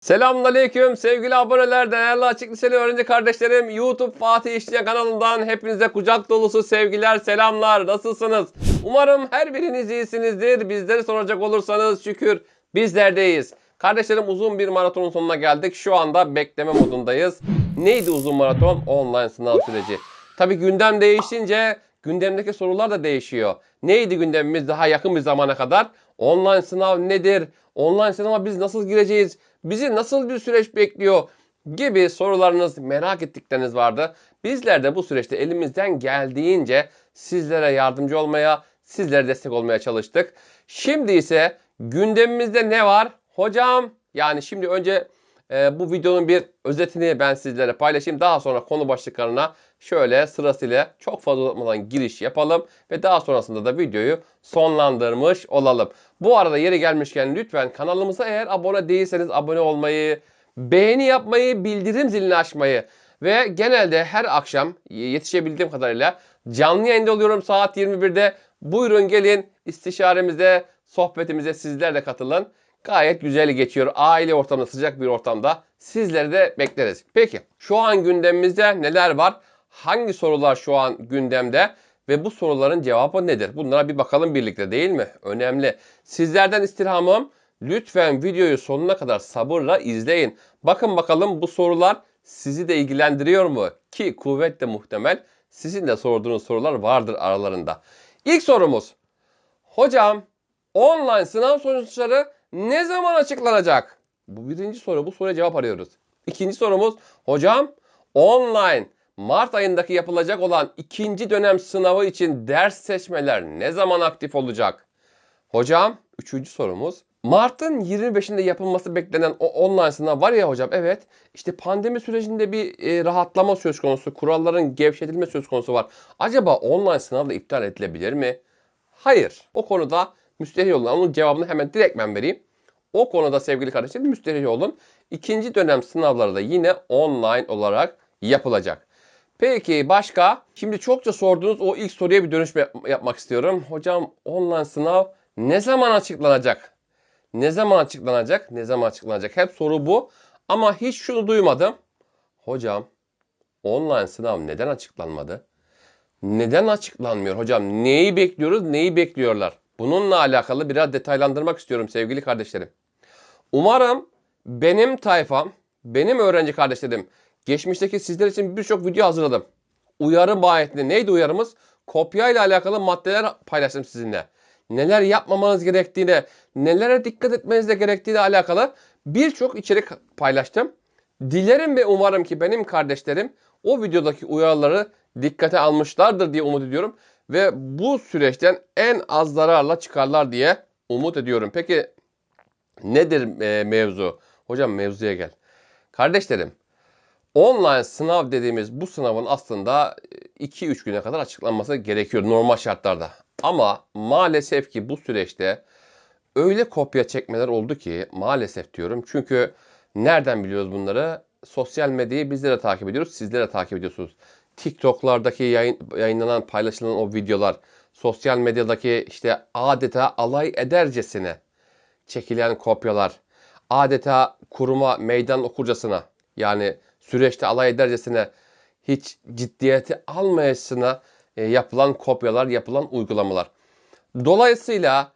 Selamünaleyküm sevgili aboneler, değerli açık liseli öğrenci kardeşlerim. YouTube Fatih İşçiye kanalından hepinize kucak dolusu sevgiler, selamlar. Nasılsınız? Umarım her biriniz iyisinizdir. Bizleri soracak olursanız şükür bizlerdeyiz. Kardeşlerim uzun bir maratonun sonuna geldik. Şu anda bekleme modundayız. Neydi uzun maraton? Online sınav süreci. Tabi gündem değişince gündemdeki sorular da değişiyor. Neydi gündemimiz daha yakın bir zamana kadar? Online sınav nedir? Online sınava biz nasıl gireceğiz? Bizi nasıl bir süreç bekliyor? Gibi sorularınız, merak ettikleriniz vardı. Bizler de bu süreçte elimizden geldiğince sizlere yardımcı olmaya, sizlere destek olmaya çalıştık. Şimdi ise gündemimizde ne var? Hocam yani şimdi önce e, bu videonun bir özetini ben sizlere paylaşayım. Daha sonra konu başlıklarına şöyle sırasıyla çok fazla uzatmadan giriş yapalım ve daha sonrasında da videoyu sonlandırmış olalım. Bu arada yeri gelmişken lütfen kanalımıza eğer abone değilseniz abone olmayı, beğeni yapmayı, bildirim zilini açmayı ve genelde her akşam yetişebildiğim kadarıyla canlı yayında oluyorum saat 21'de. Buyurun gelin istişaremize, sohbetimize sizler de katılın. Gayet güzel geçiyor. Aile ortamında, sıcak bir ortamda sizleri de bekleriz. Peki şu an gündemimizde neler var? Hangi sorular şu an gündemde? Ve bu soruların cevabı nedir? Bunlara bir bakalım birlikte değil mi? Önemli. Sizlerden istirhamım lütfen videoyu sonuna kadar sabırla izleyin. Bakın bakalım bu sorular sizi de ilgilendiriyor mu? Ki kuvvetle muhtemel sizin de sorduğunuz sorular vardır aralarında. İlk sorumuz. Hocam online sınav sonuçları ne zaman açıklanacak? Bu birinci soru. Bu soruya cevap arıyoruz. İkinci sorumuz. Hocam online Mart ayındaki yapılacak olan ikinci dönem sınavı için ders seçmeler ne zaman aktif olacak? Hocam, üçüncü sorumuz. Mart'ın 25'inde yapılması beklenen o online sınav var ya hocam evet işte pandemi sürecinde bir e, rahatlama söz konusu, kuralların gevşetilme söz konusu var. Acaba online sınav da iptal edilebilir mi? Hayır. O konuda müsterih olun. Onun cevabını hemen direkt ben vereyim. O konuda sevgili kardeşlerim müsterih olun. İkinci dönem sınavları da yine online olarak yapılacak. Peki başka? Şimdi çokça sorduğunuz o ilk soruya bir dönüş yap- yapmak istiyorum. Hocam online sınav ne zaman açıklanacak? Ne zaman açıklanacak? Ne zaman açıklanacak? Hep soru bu. Ama hiç şunu duymadım. Hocam online sınav neden açıklanmadı? Neden açıklanmıyor hocam? Neyi bekliyoruz? Neyi bekliyorlar? Bununla alakalı biraz detaylandırmak istiyorum sevgili kardeşlerim. Umarım benim tayfam, benim öğrenci kardeşlerim geçmişteki sizler için birçok video hazırladım. Uyarı mahiyetinde neydi uyarımız? Kopya ile alakalı maddeler paylaştım sizinle. Neler yapmamanız gerektiğine, nelere dikkat etmeniz gerektiğine alakalı birçok içerik paylaştım. Dilerim ve umarım ki benim kardeşlerim o videodaki uyarıları dikkate almışlardır diye umut ediyorum. Ve bu süreçten en az zararla çıkarlar diye umut ediyorum. Peki nedir e, mevzu? Hocam mevzuya gel. Kardeşlerim online sınav dediğimiz bu sınavın aslında 2-3 güne kadar açıklanması gerekiyor normal şartlarda. Ama maalesef ki bu süreçte öyle kopya çekmeler oldu ki maalesef diyorum. Çünkü nereden biliyoruz bunları? Sosyal medyayı bizler de takip ediyoruz, sizler de takip ediyorsunuz. TikTok'lardaki yayın, yayınlanan, paylaşılan o videolar, sosyal medyadaki işte adeta alay edercesine çekilen kopyalar, adeta kuruma meydan okurcasına yani süreçte alay edercesine hiç ciddiyeti almayasına e, yapılan kopyalar, yapılan uygulamalar. Dolayısıyla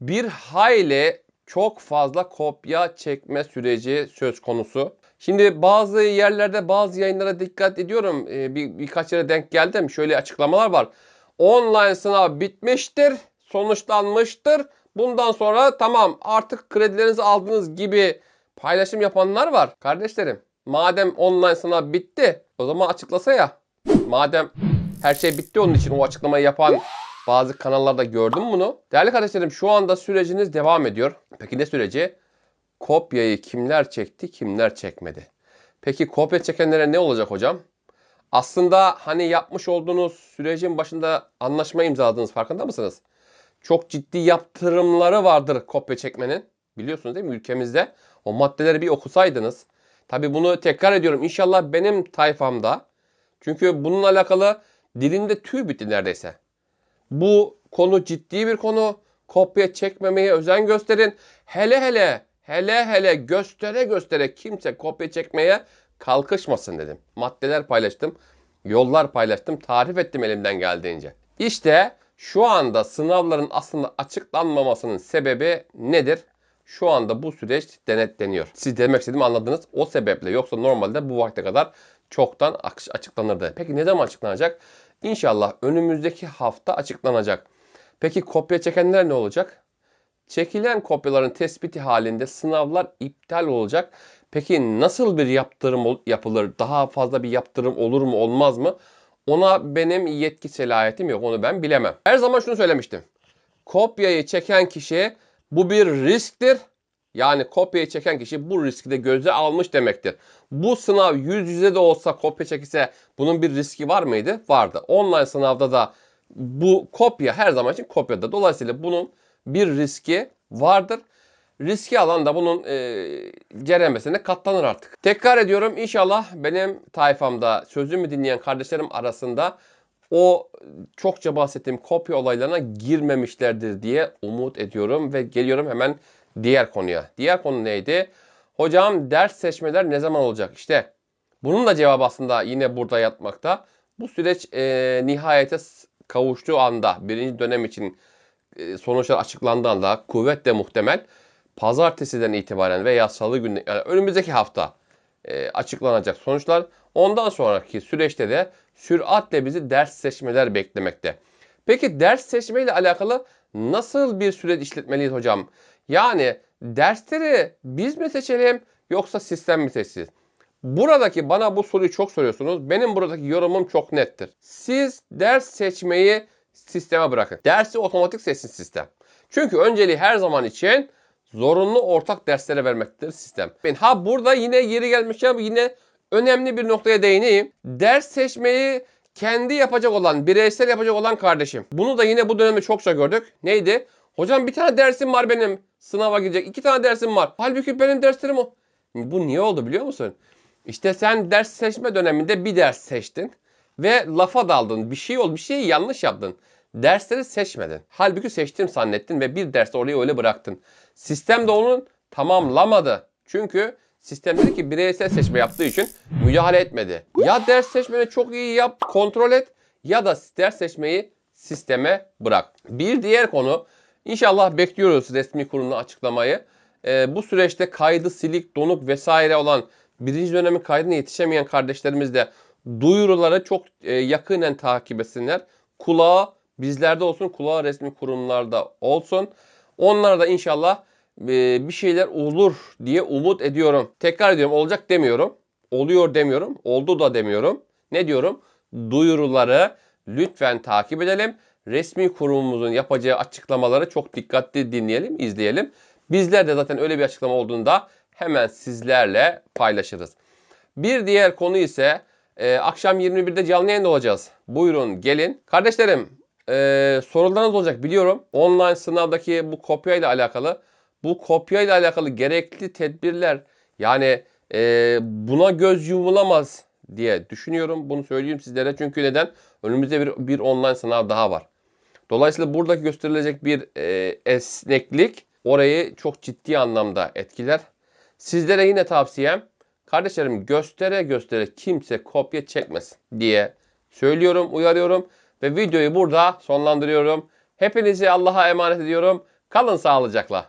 bir hayli çok fazla kopya çekme süreci söz konusu. Şimdi bazı yerlerde bazı yayınlara dikkat ediyorum. Ee, bir, birkaç yere denk geldim. Şöyle açıklamalar var. Online sınav bitmiştir, sonuçlanmıştır. Bundan sonra tamam artık kredilerinizi aldınız gibi paylaşım yapanlar var. Kardeşlerim madem online sınav bitti o zaman açıklasa ya. Madem her şey bitti onun için o açıklamayı yapan bazı kanallarda gördüm bunu. Değerli kardeşlerim şu anda süreciniz devam ediyor. Peki ne süreci? Kopyayı kimler çekti, kimler çekmedi? Peki kopya çekenlere ne olacak hocam? Aslında hani yapmış olduğunuz sürecin başında anlaşma imzaladınız farkında mısınız? Çok ciddi yaptırımları vardır kopya çekmenin. Biliyorsunuz değil mi ülkemizde? O maddeleri bir okusaydınız. Tabi bunu tekrar ediyorum. İnşallah benim tayfamda. Çünkü bununla alakalı dilinde tüy bitti neredeyse. Bu konu ciddi bir konu. Kopya çekmemeye özen gösterin. Hele hele hele hele göstere göstere kimse kopya çekmeye kalkışmasın dedim. Maddeler paylaştım, yollar paylaştım, tarif ettim elimden geldiğince. İşte şu anda sınavların aslında açıklanmamasının sebebi nedir? Şu anda bu süreç denetleniyor. Siz demek istediğimi anladınız. O sebeple yoksa normalde bu vakte kadar çoktan açıklanırdı. Peki ne zaman açıklanacak? İnşallah önümüzdeki hafta açıklanacak. Peki kopya çekenler ne olacak? Çekilen kopyaların tespiti halinde sınavlar iptal olacak. Peki nasıl bir yaptırım yapılır? Daha fazla bir yaptırım olur mu olmaz mı? Ona benim yetki selahiyetim yok. Onu ben bilemem. Her zaman şunu söylemiştim. Kopyayı çeken kişi bu bir risktir. Yani kopyayı çeken kişi bu riski de göze almış demektir. Bu sınav yüz yüze de olsa kopya çekilse bunun bir riski var mıydı? Vardı. Online sınavda da bu kopya her zaman için kopyada. Dolayısıyla bunun bir riski vardır. Riski alan da bunun e, ceremesine katlanır artık. Tekrar ediyorum inşallah benim tayfamda sözümü dinleyen kardeşlerim arasında o çokça bahsettiğim kopya olaylarına girmemişlerdir diye umut ediyorum ve geliyorum hemen diğer konuya. Diğer konu neydi? Hocam ders seçmeler ne zaman olacak? İşte bunun da cevabı aslında yine burada yatmakta. Bu süreç e, nihayete kavuştuğu anda birinci dönem için e, sonuçlar açıklandığı anda kuvvetle muhtemel pazartesiden itibaren veya salı günü yani önümüzdeki hafta e, açıklanacak sonuçlar. Ondan sonraki süreçte de süratle bizi ders seçmeler beklemekte. Peki ders seçme ile alakalı nasıl bir süreç işletmeliyiz hocam? Yani dersleri biz mi seçelim yoksa sistem mi seçsin? Buradaki bana bu soruyu çok soruyorsunuz. Benim buradaki yorumum çok nettir. Siz ders seçmeyi sisteme bırakın. Dersi otomatik seçsin sistem. Çünkü önceliği her zaman için zorunlu ortak derslere vermektedir sistem. Ha burada yine yeri gelmişken yine önemli bir noktaya değineyim. Ders seçmeyi kendi yapacak olan, bireysel yapacak olan kardeşim. Bunu da yine bu dönemde çokça gördük. Neydi? Hocam bir tane dersim var benim. Sınava girecek. iki tane dersim var. Halbuki benim derslerim o. Bu niye oldu biliyor musun? İşte sen ders seçme döneminde bir ders seçtin ve lafa daldın. Bir şey oldu, bir şeyi yanlış yaptın. Dersleri seçmedin. Halbuki seçtim zannettin ve bir dersi oraya öyle bıraktın. Sistem de onun tamamlamadı. Çünkü sistem dedi ki bireysel seçme yaptığı için müdahale etmedi. Ya ders seçmeni çok iyi yap, kontrol et ya da ders seçmeyi sisteme bırak. Bir diğer konu inşallah bekliyoruz resmi kurumla açıklamayı. Ee, bu süreçte kaydı silik, donuk vesaire olan birinci dönemin kaydına yetişemeyen kardeşlerimiz de duyuruları çok e, yakinen takip etsinler. Kulağı bizlerde olsun, kulağı resmi kurumlarda olsun. Onlara da inşallah e, bir şeyler olur diye umut ediyorum. Tekrar ediyorum olacak demiyorum. Oluyor demiyorum. Oldu da demiyorum. Ne diyorum? Duyuruları lütfen takip edelim. Resmi kurumumuzun yapacağı açıklamaları çok dikkatli dinleyelim, izleyelim. Bizler de zaten öyle bir açıklama olduğunda hemen sizlerle paylaşırız. Bir diğer konu ise e, akşam 21'de canlı yayında olacağız. Buyurun gelin. Kardeşlerim e, sorularınız olacak biliyorum. Online sınavdaki bu kopya ile alakalı. Bu kopya ile alakalı gerekli tedbirler yani e, buna göz yumulamaz diye düşünüyorum. Bunu söyleyeyim sizlere çünkü neden? Önümüzde bir, bir online sınav daha var. Dolayısıyla buradaki gösterilecek bir e, esneklik orayı çok ciddi anlamda etkiler. Sizlere yine tavsiyem kardeşlerim göstere göstere kimse kopya çekmesin diye söylüyorum, uyarıyorum ve videoyu burada sonlandırıyorum. Hepinizi Allah'a emanet ediyorum. Kalın sağlıcakla.